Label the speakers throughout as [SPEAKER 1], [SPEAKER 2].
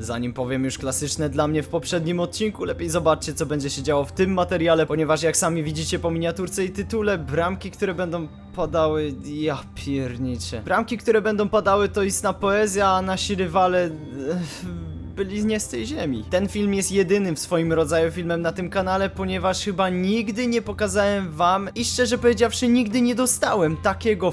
[SPEAKER 1] Zanim powiem już klasyczne dla mnie w poprzednim odcinku, lepiej zobaczcie co będzie się działo w tym materiale, ponieważ jak sami widzicie po miniaturce i tytule, bramki, które będą padały, ja pierniczę. Bramki, które będą padały to istna poezja, a nasi rywale... eh, byli nie z tej ziemi. Ten film jest jedynym w swoim rodzaju filmem na tym kanale, ponieważ chyba nigdy nie pokazałem wam i szczerze powiedziawszy nigdy nie dostałem takiego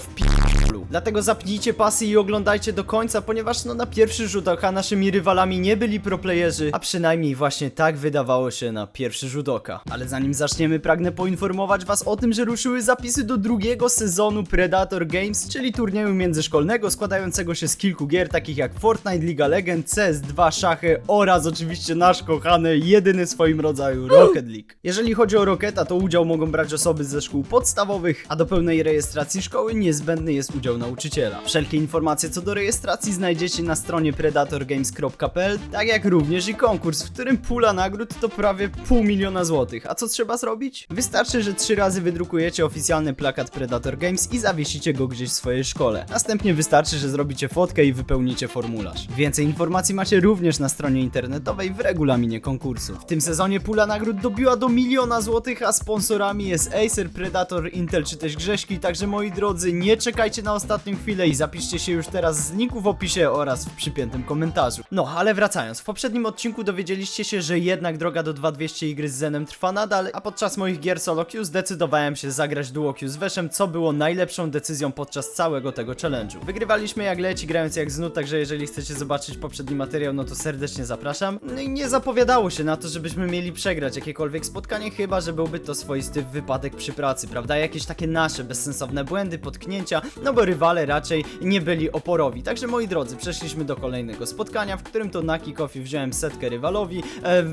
[SPEAKER 1] w Dlatego zapnijcie pasy i oglądajcie do końca, ponieważ no na pierwszy rzut oka naszymi rywalami nie byli proplayerzy, a przynajmniej właśnie tak wydawało się na pierwszy rzut oka. Ale zanim zaczniemy, pragnę poinformować was o tym, że ruszyły zapisy do drugiego sezonu Predator Games, czyli turnieju międzyszkolnego składającego się z kilku gier takich jak Fortnite, League of Legends, CS2, szachy oraz oczywiście nasz kochany, jedyny w swoim rodzaju Rocket League. Jeżeli chodzi o Rocketa, to udział mogą brać osoby ze szkół podstawowych, a do pełnej rejestracji szkoły niezbędny jest udział nauczyciela. Wszelkie informacje co do rejestracji znajdziecie na stronie predatorgames.pl, tak jak również i konkurs, w którym pula nagród to prawie pół miliona złotych. A co trzeba zrobić? Wystarczy, że trzy razy wydrukujecie oficjalny plakat Predator Games i zawiesicie go gdzieś w swojej szkole. Następnie wystarczy, że zrobicie fotkę i wypełnicie formularz. Więcej informacji macie również na stronie internetowej w regulaminie konkursu. W tym sezonie pula nagród dobiła do miliona złotych, a sponsorami jest Acer, Predator, Intel czy też Grześki, także moi drodzy, nie czekajcie na ostatnią chwilę i zapiszcie się już teraz z linku w opisie oraz w przypiętym komentarzu. No, ale wracając, w poprzednim odcinku dowiedzieliście się, że jednak droga do 2200 gry z Zenem trwa nadal, a podczas moich gier solo queue zdecydowałem się zagrać duo queue z Veszem, co było najlepszą decyzją podczas całego tego challenge'u. Wygrywaliśmy jak leci, grając jak znud, także jeżeli chcecie zobaczyć poprzedni materiał, no to serdecznie zapraszam. No i nie zapowiadało się na to, żebyśmy mieli przegrać jakiekolwiek spotkanie, chyba że byłby to swoisty wypadek przy pracy, prawda? Jakieś takie nasze bezsensowne błędy, potknięcia, no rywale raczej nie byli oporowi. Także moi drodzy, przeszliśmy do kolejnego spotkania, w którym to na kick-offie wziąłem setkę rywalowi, e,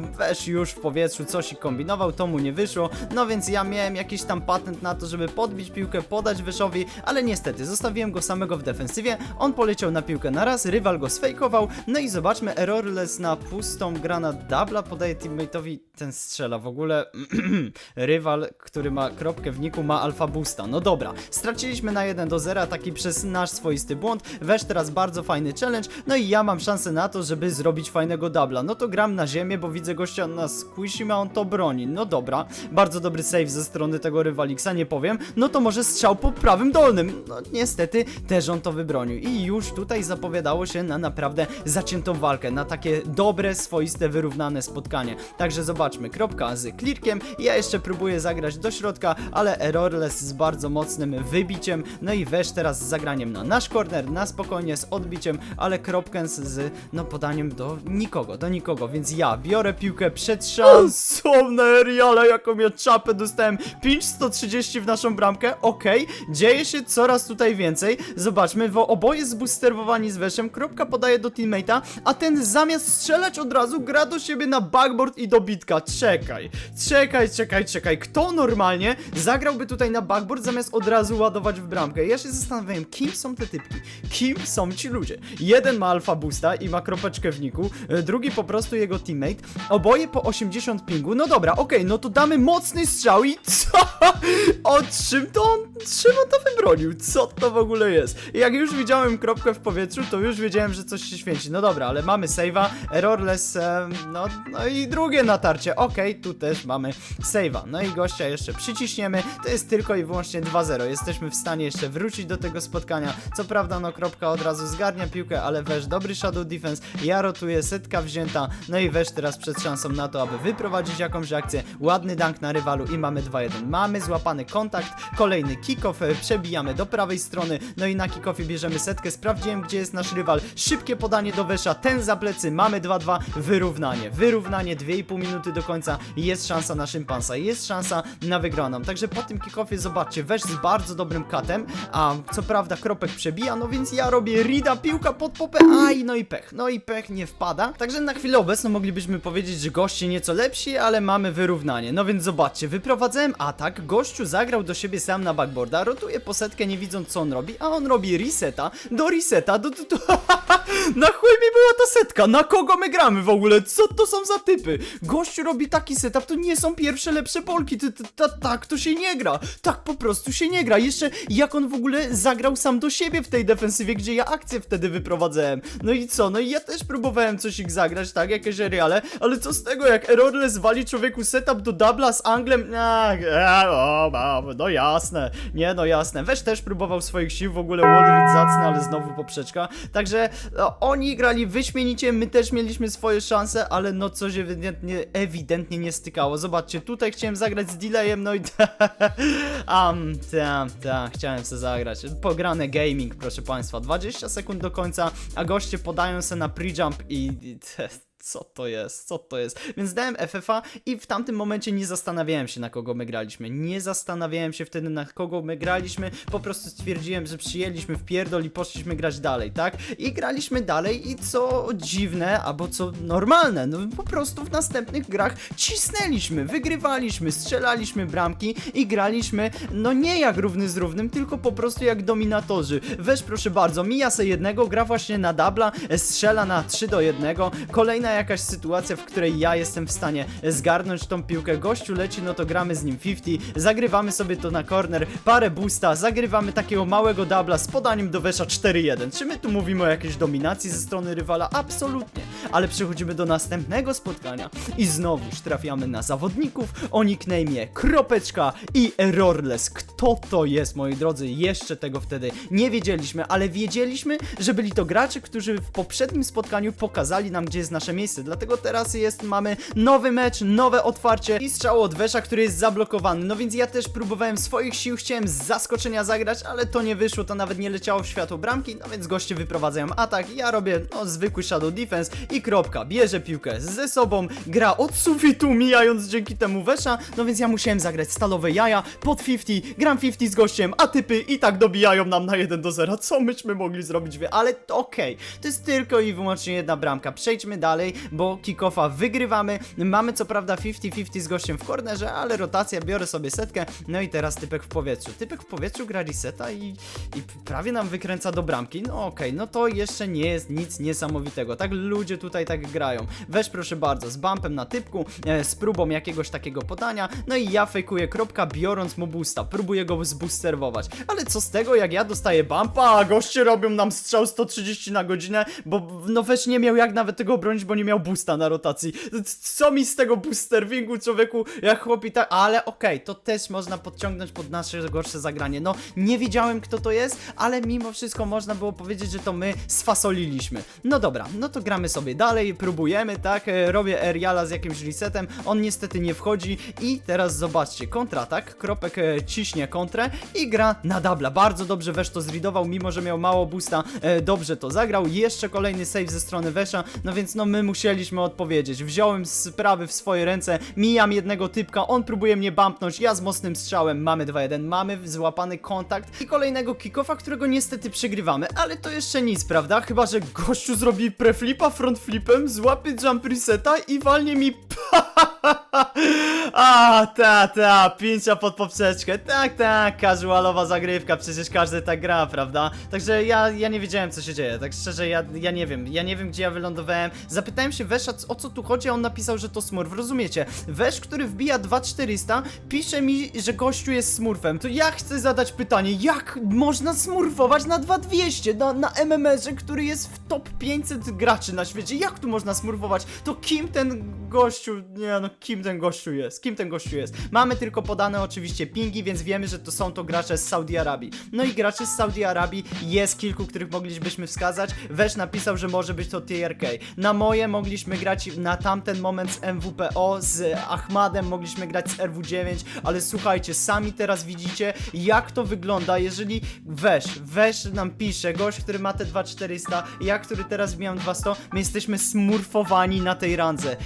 [SPEAKER 1] już w powietrzu coś i kombinował, to mu nie wyszło, no więc ja miałem jakiś tam patent na to, żeby podbić piłkę, podać Wyszowi, ale niestety zostawiłem go samego w defensywie, on poleciał na piłkę na raz, rywal go sfejkował, no i zobaczmy, errorless na pustą grana dubla, podaje teammate'owi, ten strzela w ogóle, rywal, który ma kropkę w niku ma alfa boosta, no dobra, straciliśmy na 1 do 0, taki przez nasz swoisty błąd, wesz teraz bardzo fajny challenge, no i ja mam szansę na to, żeby zrobić fajnego dubla, no to gram na ziemię, bo widzę gościa na squishy, a on to broni, no dobra, bardzo dobry save ze strony tego rywaliksa, nie powiem, no to może strzał po prawym dolnym, no niestety też on to wybronił. I już tutaj zapowiadało się na naprawdę zaciętą walkę, na takie dobre, swoiste, wyrównane spotkanie, także zobaczmy, kropka z clearkiem, ja jeszcze próbuję zagrać do środka, ale errorless z bardzo mocnym wybiciem, no i wesz teraz z zagraniem na nasz corner, na spokojnie z odbiciem, ale kropkę z, no podaniem do nikogo, do nikogo, więc ja biorę piłkę przed szansą na Eriale, jaką ja czapę dostałem, 5-130 w naszą bramkę, okej, dzieje się coraz tutaj więcej, zobaczmy, bo oboje zboosterowani z weszem, kropka podaje do teammate'a, a ten zamiast strzelać od razu gra do siebie na backboard i do bitka, czekaj, czekaj, czekaj, czekaj, kto normalnie zagrałby tutaj na backboard zamiast od razu ładować w bramkę, ja się zastanawiałem, kim są te typki, kim są ci ludzie, jeden ma alfa boosta i ma kropeczkę w niku, e, drugi po prostu jego teammate, oboje po 80 pingu, no dobra, okej, no to damy mocny strzał i co? O czym to on, czym on to wybronił? Co to w ogóle jest? Jak już widziałem kropkę w powietrzu, to już wiedziałem, że coś się święci. No dobra, ale mamy save'a, errorless, em, no, no i drugie natarcie. Okej, tu też mamy save'a. No i gościa jeszcze przyciśniemy. To jest tylko i wyłącznie 2-0. Jesteśmy w stanie jeszcze wrócić do tego spotkania. Co prawda, no kropka od razu zgarnia piłkę, ale wesz dobry shadow defense. Ja rotuję, setka wzięta. No i wesz teraz przed szansą na to, aby wyprowadzić jakąś akcję. Ładny dunk na rywalu i mamy 2-1. Mamy złapany kontakt, kolejny kick-off, e, przebijamy do prawej strony, no i na kick-offie bierzemy setkę, sprawdziłem gdzie jest nasz rywal, szybkie podanie do Wesza, ten za plecy, mamy 2-2, wyrównanie, wyrównanie, 2,5 minuty do końca, jest szansa na szympansa, jest szansa na wygraną, także po tym kick-offie zobaczcie, Wesz z bardzo dobrym katem, a co prawda kropek przebija, no więc ja robię rida, piłka pod popę, aj, no i pech, no i pech nie wpada, także na chwilę obecną moglibyśmy powiedzieć, że goście nieco lepsi, ale mamy wyrównanie, no więc zobaczcie, wyprowadzałem atak, gościu zagrał do siebie sam na backboarda, rotuje po setkę nie widząc co on robi, a on robi reseta, do reseta, do, do, do na chuj mi była ta setka, na kogo my gramy w ogóle, co to są za typy, gościu robi taki setup, to nie są pierwsze lepsze Polki, tak to się nie gra, tak po prostu się nie gra, jeszcze jak on w ogóle zagrał sam do siebie w tej defensywie, gdzie ja akcję wtedy wyprowadzałem. No i co? No i ja też próbowałem coś ich zagrać, tak, jakieś reale, ale co z tego, jak Errorless wali człowieku setup do dubla z Anglem? Ach, e, no jasne, nie, no jasne. Weź też próbował swoich sił, w ogóle Wallreed zacny, ale znowu poprzeczka. Także no, oni grali wyśmienicie, my też mieliśmy swoje szanse, ale no coś ewidentnie, ewidentnie nie stykało. Zobaczcie, tutaj chciałem zagrać z delayem, no i um, ta, ta, chciałem se zagrać. Pograne gaming, proszę państwa. 20 sekund do końca, a goście podają se na pre-jump i... i co to jest? Co to jest? Więc dałem FFA i w tamtym momencie nie zastanawiałem się na kogo my graliśmy. Nie zastanawiałem się wtedy na kogo my graliśmy. Po prostu stwierdziłem, że przyjęliśmy w pierdol i poszliśmy grać dalej, tak? I graliśmy dalej i co dziwne, albo co normalne, no po prostu w następnych grach cisnęliśmy, wygrywaliśmy, strzelaliśmy bramki i graliśmy, no nie jak równy z równym, tylko po prostu jak dominatorzy. Weź proszę bardzo, mija se jednego, gra właśnie na dubla, strzela na 3 do 1, kolejna jakaś sytuacja, w której ja jestem w stanie zgarnąć tą piłkę, gościu leci, no to gramy z nim 50, zagrywamy sobie to na corner, parę boosta, zagrywamy takiego małego dubla z podaniem do wesza 4-1. Czy my tu mówimy o jakiejś dominacji ze strony rywala? Absolutnie. Ale przechodzimy do następnego spotkania i znowuż trafiamy na zawodników o nickname'ie Kropeczka i Errorless. Kto to jest, moi drodzy? Jeszcze tego wtedy nie wiedzieliśmy, ale wiedzieliśmy, że byli to gracze, którzy w poprzednim spotkaniu pokazali nam, gdzie jest nasze miejsce. Dlatego teraz jest, mamy nowy mecz, nowe otwarcie i strzał od Wesza, który jest zablokowany. No więc ja też próbowałem swoich sił, chciałem z zaskoczenia zagrać, ale to nie wyszło, to nawet nie leciało w światło bramki, no więc goście wyprowadzają atak, ja robię no zwykły shadow defense i kropka, bierze piłkę ze sobą, gra od sufitu, mijając dzięki temu Wesza, no więc ja musiałem zagrać stalowe jaja pod 50, gram 50 z gościem, a typy i tak dobijają nam na 1 do 0, co myśmy mogli zrobić, wie, ale okej, to jest tylko i wyłącznie jedna bramka, przejdźmy dalej, bo kickoffa wygrywamy, mamy co prawda 50-50 z gościem w kornerze, ale rotacja, biorę sobie setkę, no i teraz typek w powietrzu, typek w powietrzu gra reseta i, i prawie nam wykręca do bramki, no okej, no to jeszcze nie jest nic niesamowitego, tak ludzie tutaj tak grają, weź proszę bardzo, z bumpem na typku, e, z próbą jakiegoś takiego podania, no i ja fejkuję kropka, biorąc mu boosta, próbuję go zboosterwować, ale co z tego, jak ja dostaję bumpa, a goście robią nam strzał 130 na godzinę, bo no weź nie miał jak nawet tego obronić, bo nie miał boosta na rotacji, co mi z tego boosterwingu, człowieku, jak chłopi tak, ale okej, to też można podciągnąć pod nasze gorsze zagranie, no nie wiedziałem kto to jest, ale mimo wszystko można było powiedzieć, że to my sfasoliliśmy, no dobra, no to gramy sobie dalej, próbujemy, tak, e, robię Eriala z jakimś resetem, on niestety nie wchodzi. I teraz zobaczcie, kontratak, Kropek e, ciśnie kontrę i gra na dubla, bardzo dobrze Wesz to zridował, mimo że miał mało boosta, e, dobrze to zagrał, jeszcze kolejny save ze strony Wesza, no więc no my musieliśmy odpowiedzieć, wziąłem sprawy w swoje ręce, mijam jednego typka, on próbuje mnie bumpnąć, ja z mocnym strzałem, mamy 2-1, mamy złapany kontakt i kolejnego kickoffa, którego niestety przegrywamy, ale to jeszcze nic, prawda? Chyba, że gościu zrobi preflipa front flipem, złapie jump reseta i walnie mi A, ta, ta, pięcia pod poprzeczkę. Tak, tak, casualowa zagrywka, przecież każdy tak gra, prawda? Także ja, ja nie wiedziałem, co się dzieje. Tak szczerze, ja, ja nie wiem. Ja nie wiem, gdzie ja wylądowałem. Zapytałem się Wesza, o co tu chodzi, a on napisał, że to smurf. Rozumiecie? Wesz, który wbija 2400, pisze mi, że gościu jest smurfem. To ja chcę zadać pytanie, jak można smurfować na 2200, na, na MMR-ze, który jest w top 500 graczy na świecie? Jak tu można smurfować? To kim ten gościu, nie no, kim ten gościu jest? Kim ten gościu jest? Mamy tylko podane oczywiście pingi, więc wiemy, że to są to gracze z Saudi Arabii. No i graczy z Saudi Arabii jest kilku, których moglibyśmy wskazać. Wesz napisał, że może być to TRK. Na moje mogliśmy grać na tamten moment z MWPO, z Ahmadem mogliśmy grać z RW9, ale słuchajcie, sami teraz widzicie, jak to wygląda, jeżeli Wesz, Wesz nam pisze, gość, który ma te 2400, ja, który teraz wbijam 200, my jesteśmy smurfowani na tej randze.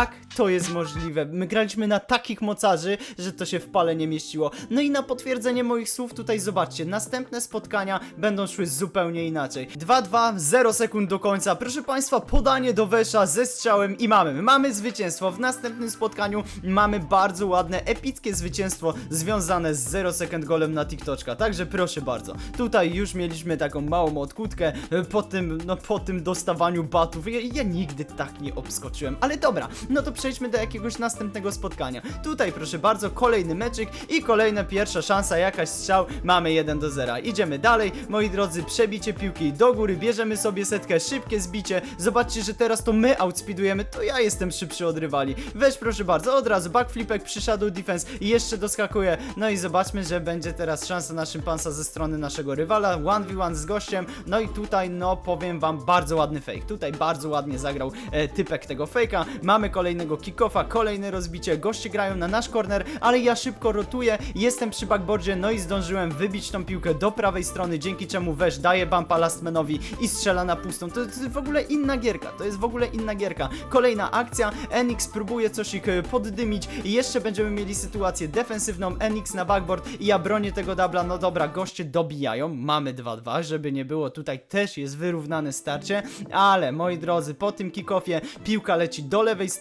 [SPEAKER 1] Jak to jest możliwe? My graliśmy na takich mocarzy, że to się w pale nie mieściło. No i na potwierdzenie moich słów tutaj zobaczcie, następne spotkania będą szły zupełnie inaczej. 2-2, 0 sekund do końca. Proszę Państwa, podanie do Wesza ze strzałem i mamy. Mamy zwycięstwo. W następnym spotkaniu mamy bardzo ładne, epickie zwycięstwo związane z 0 sekund golem na TikToczka. Także proszę bardzo. Tutaj już mieliśmy taką małą odkutkę e, po tym, no po tym dostawaniu batów. Ja, ja nigdy tak nie obskoczyłem. Ale dobra, no to przejdźmy do jakiegoś następnego spotkania. Tutaj proszę bardzo, kolejny meczyk i kolejna pierwsza szansa, jakaś strzał, mamy 1 do 0. Idziemy dalej, moi drodzy, przebicie piłki do góry, bierzemy sobie setkę, szybkie zbicie, zobaczcie, że teraz to my outspeedujemy, to ja jestem szybszy od rywali. Weź proszę bardzo, od razu backflipek przy shadow defense i jeszcze doskakuje, no i zobaczmy, że będzie teraz szansa na szympansa ze strony naszego rywala, 1v1 z gościem, no i tutaj, no powiem wam, bardzo ładny fake, tutaj bardzo ładnie zagrał e, typek tego fake'a, mamy kolejnego kickoffa, kolejne rozbicie, goście grają na nasz corner, ale ja szybko rotuję, jestem przy backboardzie, no i zdążyłem wybić tą piłkę do prawej strony, dzięki czemu Wesz daje bumpa lastmanowi i strzela na pustą, to, to jest w ogóle inna gierka, to jest w ogóle inna gierka, kolejna akcja, Enix próbuje coś ich e, poddymić. I jeszcze będziemy mieli sytuację defensywną, Enix na backboard i ja bronię tego dubla, no dobra, goście dobijają, mamy 2-2, żeby nie było, tutaj też jest wyrównane starcie, ale moi drodzy, po tym kickoffie piłka leci do lewej strony,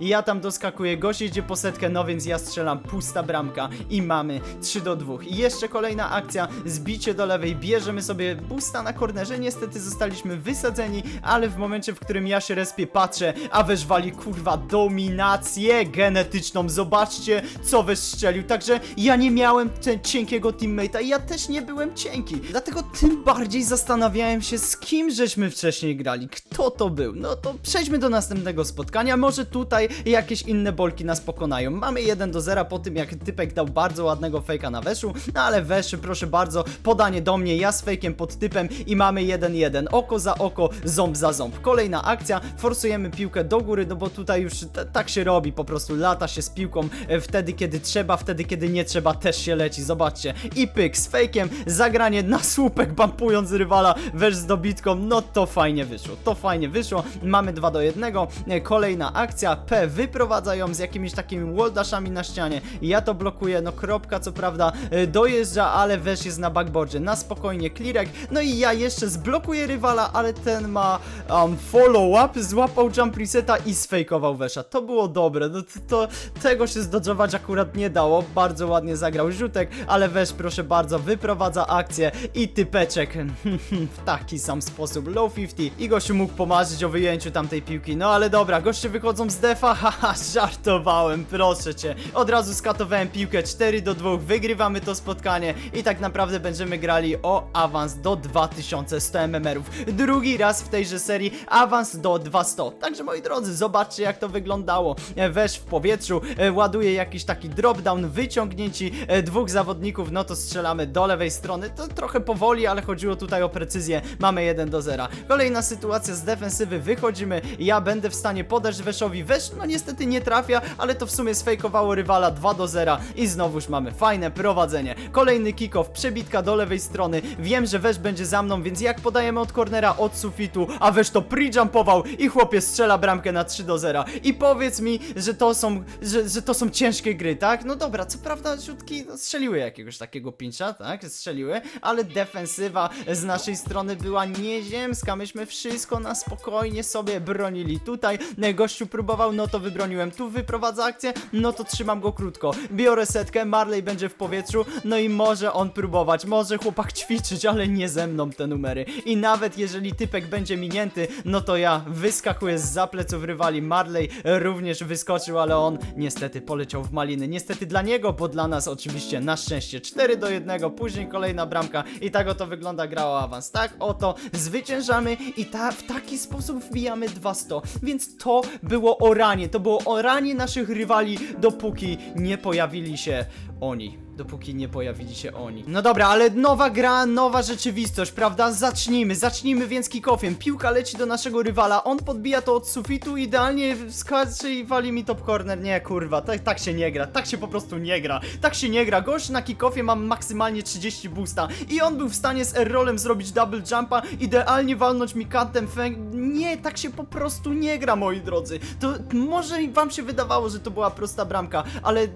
[SPEAKER 1] ja tam doskakuję, gość idzie po setkę, no więc ja strzelam, pusta bramka. I mamy 3 do 2. I jeszcze kolejna akcja, zbicie do lewej, bierzemy sobie busta na kornerze, niestety zostaliśmy wysadzeni, ale w momencie, w którym ja się respię, patrzę, a Wesz wali kurwa dominację genetyczną, zobaczcie, co Wesz strzelił, także ja nie miałem ten cienkiego teammate'a. I ja też nie byłem cienki, dlatego tym bardziej zastanawiałem się, z kim żeśmy wcześniej grali, kto to był, no to przejdźmy do następnego spotkania, może tutaj jakieś inne bolki nas pokonają, mamy 1 do 0 po tym, jak typek dał bardzo ładnego fejka na Weszu, no ale Weszy, proszę bardzo, podanie do mnie, ja z fejkiem pod typem i mamy 1-1, oko za oko, ząb za ząb, kolejna akcja, forsujemy piłkę do góry, no bo tutaj już tak się robi, po prostu. Lata się z piłką e, wtedy, kiedy trzeba, wtedy, kiedy nie trzeba, też się leci, zobaczcie, i pyk z fejkiem, zagranie na słupek, bampując rywala, wesz z dobitką, no to fajnie wyszło, to fajnie wyszło, mamy 2 do 1, e, kolejna akcja, P wyprowadza ją z jakimiś takimi walldashami na ścianie, ja to blokuję, no kropka co prawda e, dojeżdża, ale wesz jest na backboardzie, na spokojnie clearek, no i ja jeszcze zblokuję rywala, ale ten ma um, follow up, złapał jump reseta i sfejkował wesza, to było dobre, no to, to tego się zdodżować akurat nie dało, bardzo ładnie zagrał rzutek, ale wesz proszę bardzo wyprowadza akcję i typeczek w taki sam sposób, low 50 i gościu mógł pomarzyć o wyjęciu tamtej piłki, no ale dobra, goście wychodzą z defa, haha, żartowałem, proszę cię, od razu skatowałem piłkę 4 do 2, wygrywamy to spotkanie i tak naprawdę będziemy grali o awans do 2100 MMR-ów, drugi raz w tejże serii awans do 200, także moi drodzy, zobaczcie jak to wyglądało, E, wesz w powietrzu, e, ładuje jakiś taki dropdown, wyciągnięci e, dwóch zawodników, no to strzelamy do lewej strony, to trochę powoli, ale chodziło tutaj o precyzję, mamy 1 do 0. Kolejna sytuacja z defensywy, wychodzimy, ja będę w stanie podać Weszowi, Wesz no niestety nie trafia, ale to w sumie sfejkowało rywala 2 do 0 i znowuż mamy fajne prowadzenie. Kolejny kickoff, przebitka do lewej strony, wiem, że Wesz będzie za mną, więc jak podajemy od cornera, od sufitu, a Wesz to pre-jumpował i chłopie strzela bramkę na 3 do 0 i powiedz mi, że to są, że, że to są ciężkie gry, tak? No dobra, co prawda rzutki no, strzeliły jakiegoś takiego pincha, tak? Strzeliły, ale defensywa z naszej strony była nieziemska, myśmy wszystko na spokojnie sobie bronili. Tutaj gościu próbował, no to wybroniłem, tu wyprowadza akcję, no to trzymam go krótko. Biorę setkę, Marley będzie w powietrzu, no i może on próbować, może chłopak ćwiczyć, ale nie ze mną te numery. I nawet jeżeli typek będzie minięty, no to ja wyskakuję z pleców rywali. Marley również wyskoczył, ale on niestety poleciał w maliny. Niestety dla niego, bo dla nas oczywiście na szczęście 4 do 1, później kolejna bramka i tak oto wygląda gra o awans. Tak oto zwyciężamy i ta, w taki sposób wbijamy 200. Więc to było oranie, to było oranie naszych rywali, dopóki nie pojawili się oni. Dopóki nie pojawili się oni. No dobra, ale nowa gra, nowa rzeczywistość, prawda? Zacznijmy, zacznijmy więc kickoffiem. Piłka leci do naszego rywala, on podbija to od sufitu, idealnie skacze i wali mi top corner. Nie, kurwa, tak, tak się nie gra, tak się po prostu nie gra. Tak się nie gra. Gość na kickoffie ma maksymalnie 30 boosta i on był w stanie z airrollem zrobić double jumpa, idealnie walnąć mi kantem. Nie, tak się po prostu nie gra, moi drodzy. To może wam się wydawało, że to była prosta bramka, ale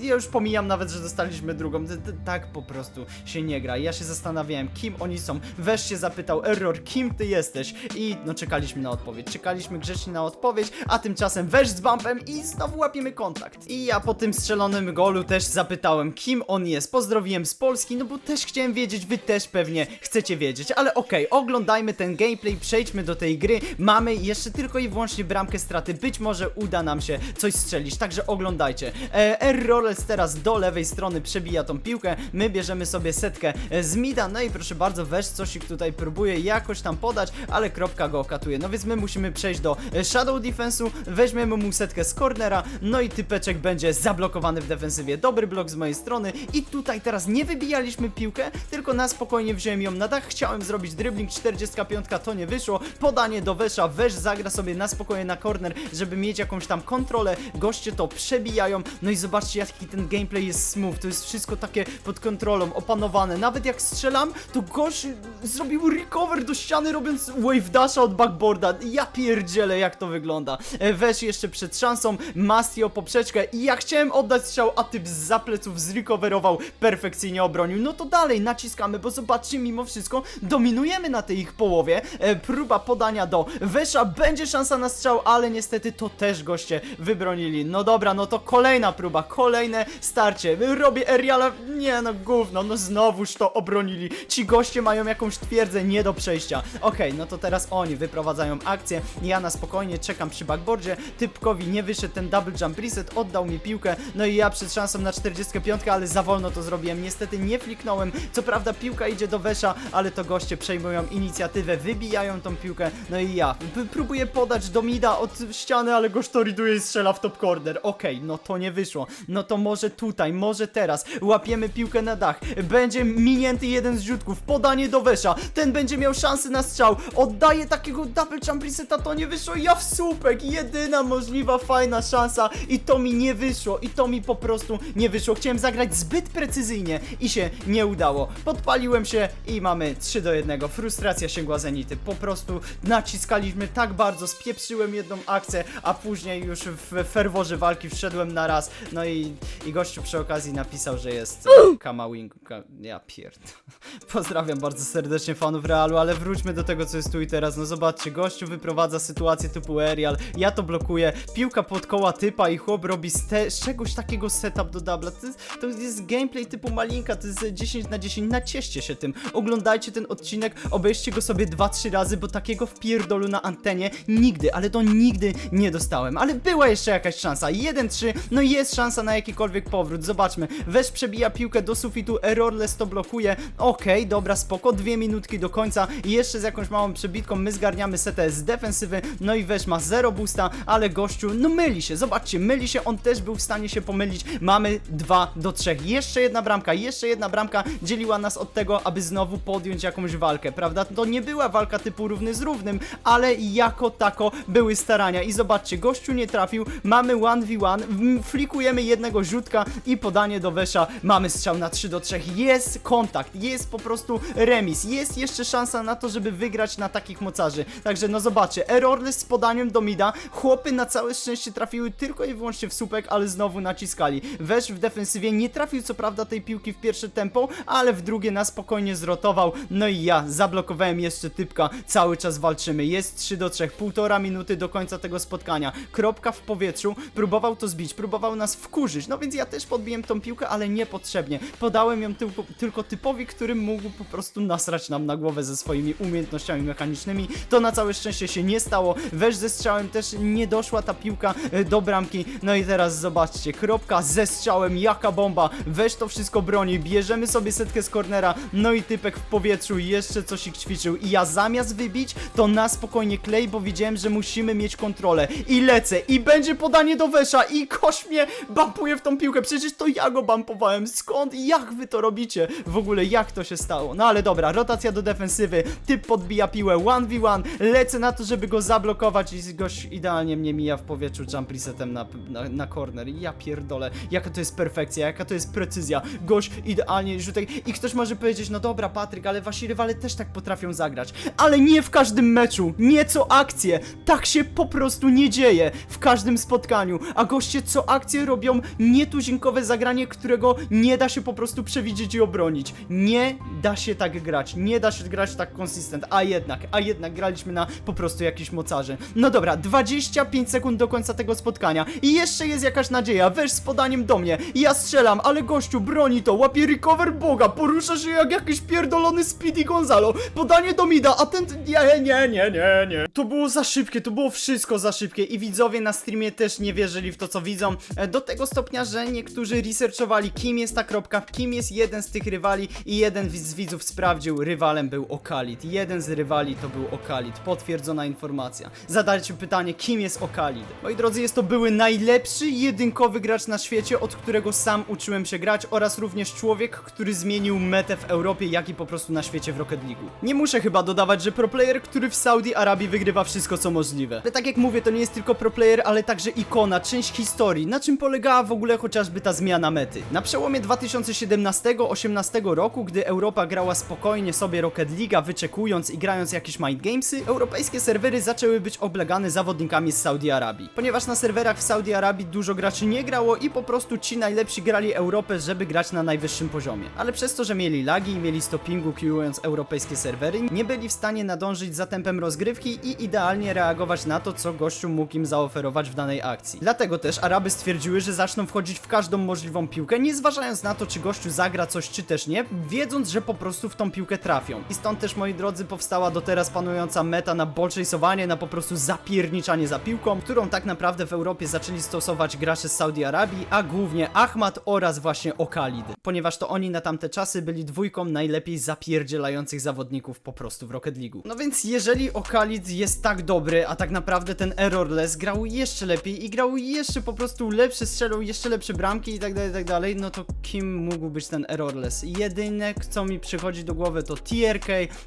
[SPEAKER 1] ja już pomijam nawet, że dostaliśmy straciliśmy drugą. Tak po prostu się nie gra. Ja się zastanawiałem, kim oni są. Się zapytał Error, kim ty jesteś? I no czekaliśmy na odpowiedź. Czekaliśmy grzecznie na odpowiedź, a tymczasem weź z bumpem i znowu łapiemy kontakt. I ja po tym strzelonym golu też zapytałem, kim on jest. Pozdrowiłem z Polski, no bo też chciałem wiedzieć, wy też pewnie chcecie wiedzieć. Ale okej, oglądajmy ten gameplay, przejdźmy do tej gry. Mamy jeszcze tylko i wyłącznie bramkę straty. Być może uda nam się coś strzelić, także oglądajcie. E, Erroles teraz do lewej strony przebija tą piłkę. My bierzemy sobie setkę e, z mida. No i proszę bardzo, Wesz cosik tutaj próbuje jakoś tam podać, ale kropka go katuje. No więc my musimy przejść do e, Shadow Defense'u, weźmiemy mu setkę z cornera, no i typeczek będzie zablokowany w defensywie. Dobry blok z mojej strony i tutaj teraz nie wybijaliśmy piłkę, tylko na spokojnie wziąłem ją na dach. Chciałem zrobić dribbling 45, to nie wyszło. Podanie do Wesza, Wesz zagra sobie na spokojnie na corner, żeby mieć jakąś tam kontrolę. Goście to przebijają. No i zobaczcie, jaki ten gameplay jest smooth. To jest wszystko takie pod kontrolą, opanowane. Nawet jak strzelam, to gość zrobił recover do ściany, robiąc wave dasha od backboarda. Ja pierdzielę, jak to wygląda. E, Wesz jeszcze przed szansą, Masti o poprzeczkę i ja chciałem oddać strzał, a typ z pleców zrecoverował, perfekcyjnie obronił. No to dalej naciskamy, bo zobaczcie, mimo wszystko dominujemy na tej ich połowie. E, próba podania do Wesza, będzie szansa na strzał, ale niestety to też goście wybronili. No dobra, no to kolejna próba, kolejne starcie. Robię Eriala, nie no gówno, no znowuż to obronili. Ci goście mają jakąś twierdzę nie do przejścia. Okej, no to teraz oni wyprowadzają akcję. Ja na spokojnie czekam przy backboardzie. Typkowi nie wyszedł ten double jump reset, oddał mi piłkę. No i ja przed szansą na 45, ale za wolno to zrobiłem. Niestety nie fliknąłem. Co prawda piłka idzie do Wesza, ale to goście przejmują inicjatywę, wybijają tą piłkę. No i ja próbuję podać do mida od ściany, ale gość to i strzela w top corner. Okej, no to nie wyszło. No to może tutaj, może teraz. Łapiemy piłkę na dach. Będzie minięty jeden z rzutków. Podanie do Wesza. Ten będzie miał szansę na strzał. Oddaje takiego double jump reseta, to nie wyszło. Ja w słupek. Jedyna możliwa, fajna szansa. I to mi nie wyszło. I to mi po prostu nie wyszło. Chciałem zagrać zbyt precyzyjnie i się nie udało. Podpaliłem się i mamy 3 do 1. Frustracja sięgła zenity. Po prostu naciskaliśmy tak bardzo, spieprzyłem jedną akcję, a później już w ferworze walki wszedłem na raz. No i, i gościu przy okazji napisał, że jest e, Kama Wing. Ja pierd. Pozdrawiam bardzo serdecznie fanów Realu, ale wróćmy do tego, co jest tu i teraz. No zobaczcie, gościu wyprowadza sytuację typu aerial, ja to blokuję, piłka pod koła typa i chłop robi z, te, z czegoś takiego setup do dubla. To jest, to jest gameplay typu malinka, to jest 10 na 10, nacieszcie się tym. Oglądajcie ten odcinek, obejrzcie go sobie 2-3 razy, bo takiego wpierdolu na antenie nigdy, ale to nigdy nie dostałem. Ale była jeszcze jakaś szansa. 1-3, no jest szansa na jakikolwiek powrót. Zobaczmy. Wesz przebija piłkę do sufitu, Errorless to blokuje. Okej, dobra, spoko. Dwie minutki do końca. I jeszcze z jakąś małą przebitką my zgarniamy setę z defensywy. No i Wesz ma 0 boosta, ale gościu, no myli się. Zobaczcie, myli się. On też był w stanie się pomylić. Mamy 2 do 3. Jeszcze jedna bramka, jeszcze jedna bramka dzieliła nas od tego, aby znowu podjąć jakąś walkę, prawda? To nie była walka typu równy z równym, ale jako tako były starania. I zobaczcie, gościu nie trafił, mamy 1v1, m, flikujemy jednego rzutka i podanie do Wesza, mamy strzał na 3 do 3. Jest kontakt, jest po prostu remis, jest jeszcze szansa na to, żeby wygrać na takich mocarzy. Także no zobaczcie, errorless z podaniem do mida, chłopy na całe szczęście trafiły tylko i wyłącznie w słupek, ale znowu naciskali. Wesz w defensywie nie trafił co prawda tej piłki w pierwsze tempo, ale w drugie na spokojnie zrotował. No i ja zablokowałem jeszcze typka, cały czas walczymy. Jest 3 do 3, półtora minuty do końca tego spotkania. Kropka w powietrzu, próbował to zbić, próbował nas wkurzyć. No więc ja też podbiłem tą piłkę, ale niepotrzebnie. Podałem ją tylko, tylko typowi, który mógł po prostu nasrać nam na głowę ze swoimi umiejętnościami mechanicznymi. To na całe szczęście się nie stało. Weź ze strzałem też nie doszła ta piłka e, do bramki. No i teraz zobaczcie, kropka ze strzałem, jaka bomba. Weź to wszystko broni, bierzemy sobie setkę z cornera, no i typek w powietrzu jeszcze coś ich ćwiczył. I ja zamiast wybić, to na spokojnie klej, bo widziałem, że musimy mieć kontrolę. I lecę, i będzie podanie do Wesza, i kosz mnie bampuje w tą piłkę. Przecież to ja go bampowałem. Skąd? Jak wy to robicie? W ogóle jak to się stało? No ale dobra, rotacja do defensywy, typ podbija piłę 1v1, lecę na to, żeby go zablokować i gość idealnie mnie mija w powietrzu jump resetem na, na, na corner. I Ja pierdolę, jaka to jest perfekcja, jaka to jest precyzja. Gość idealnie rzutek i ktoś może powiedzieć, no dobra Patryk, ale wasi rywale też tak potrafią zagrać. Ale nie w każdym meczu, nie co akcję. Tak się po prostu nie dzieje w każdym spotkaniu, a goście co akcję robią nietuzinkowe zagranie, które którego nie da się po prostu przewidzieć i obronić. Nie da się tak grać, nie da się grać tak konsystent, a jednak, a jednak graliśmy na po prostu jakiś mocarzy. No dobra, 25 sekund do końca tego spotkania. I jeszcze jest jakaś nadzieja, weź z podaniem do mnie. Ja strzelam, ale gościu broni to, łapie recover boga, porusza się jak jakiś pierdolony Speedy Gonzalo, podanie do mida, a ten... Nie, nie, nie, nie, nie. To było za szybkie, to było wszystko za szybkie. I widzowie na streamie też nie wierzyli w to, co widzą, e, do tego stopnia, że niektórzy researchowali, kim jest ta kropka, kim jest jeden z tych rywali i jeden z widzów sprawdził, rywalem był Okalit. Jeden z rywali to był Okalit, potwierdzona informacja. Zadajcie pytanie, kim jest Okalit? Moi drodzy, jest to były najlepszy jedynkowy gracz na świecie, od którego sam uczyłem się grać oraz również człowiek, który zmienił metę w Europie, jak i po prostu na świecie w Rocket League. Nie muszę chyba dodawać, że pro player, który w Saudi Arabii wygrywa wszystko co możliwe. Ale tak jak mówię, to nie jest tylko pro player, ale także ikona, część historii. Na czym polegała w ogóle chociażby ta zmiana mety? Na przełomie 2017-18 roku, gdy Europa grała spokojnie sobie Rocket League'a, wyczekując i grając jakieś mind gamesy, europejskie serwery zaczęły być oblegane zawodnikami z Saudi Arabii. Ponieważ na serwerach w Saudi Arabii dużo graczy nie grało i po prostu ci najlepsi grali Europę, żeby grać na najwyższym poziomie. Ale przez to, że mieli lagi i mieli stopingu queuując europejskie serwery, nie byli w stanie nadążyć za tempem rozgrywki i idealnie reagować na to, co gościu mógł im zaoferować w danej akcji. Dlatego też Araby stwierdziły, że zaczną wchodzić w każdą możliwą piłkę, nie zważając na to, czy gościu zagra coś, czy też nie, wiedząc, że po prostu w tą piłkę trafią. I stąd też, moi drodzy, powstała do teraz panująca meta na bolchase'owanie, na po prostu zapierniczanie za piłką, którą tak naprawdę w Europie zaczęli stosować gracze z Saudi Arabii, a głównie Ahmad oraz właśnie Okalid, ponieważ to oni na tamte czasy byli dwójką najlepiej zapierdzielających zawodników po prostu w Rocket League. No więc jeżeli Okalid jest tak dobry, a tak naprawdę ten Errorless grał jeszcze lepiej i grał jeszcze po prostu lepsze, strzelał jeszcze lepsze bramki i tak dalej, tak dalej, no to kim mógł być ten Errorless? Jedyne, co mi przychodzi do głowy to TRK,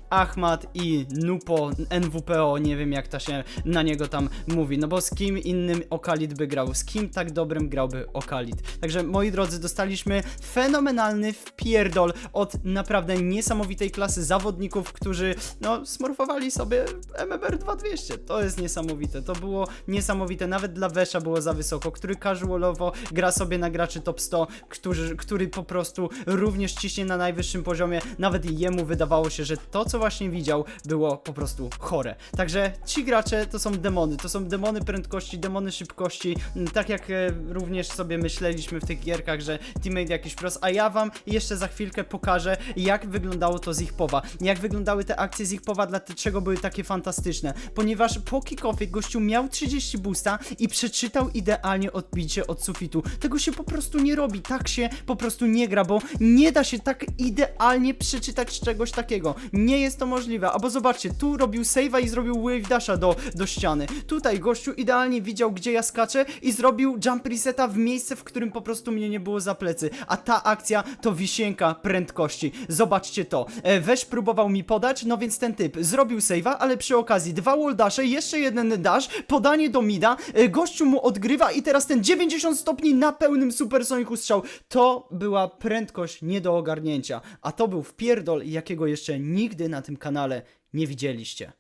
[SPEAKER 1] Ahmad i Nupo, NWPO, nie wiem jak to się na niego tam mówi, no bo z kim innym Okalid by grał, z kim tak dobrym grałby Okalid. Także moi drodzy, dostaliśmy fenomenalny wpierdol od naprawdę niesamowitej klasy zawodników, którzy no smurfowali sobie MMR 2200. To jest niesamowite, to było niesamowite, nawet dla Wesza było za wysoko, który casualowo gra sobie na graczy top 100, którzy, który po prostu również ciśnie na najwyższym poziomie, nawet jemu wydawało się, że to co właśnie widział było po prostu chore. Także ci gracze to są demony, to są demony prędkości, demony szybkości, mm, tak jak e, również sobie myśleliśmy w tych gierkach, że teammate jakiś pros, a ja wam jeszcze za chwilkę pokażę jak wyglądało to z ich powa, jak wyglądały te akcje z ich powa, dlaczego były takie fantastyczne, ponieważ po kickoffie gościu miał 30 boosta i przeczytał idealnie odbicie od sufitu. Tego się po prostu nie robi, tak się po prostu nie gra, bo nie da się tak idealnie przeczytać czegoś takiego. Nie jest to możliwe. Albo zobaczcie, tu robił save'a i zrobił wave dasha do, do ściany. Tutaj gościu idealnie widział, gdzie ja skaczę i zrobił jump reseta w miejsce, w którym po prostu mnie nie było za plecy. A ta akcja to wisienka prędkości. Zobaczcie to. E, Weź próbował mi podać, no więc ten typ zrobił save'a, ale przy okazji dwa wall dashe, jeszcze jeden dash, podanie do mida, e, gościu mu odgrywa i teraz ten 90 stopni na pełnym supersoniku strzał. To była prędkość nie do ogarnięcia, a to był wpierdol, jakiego jeszcze nigdy na tym kanale nie widzieliście.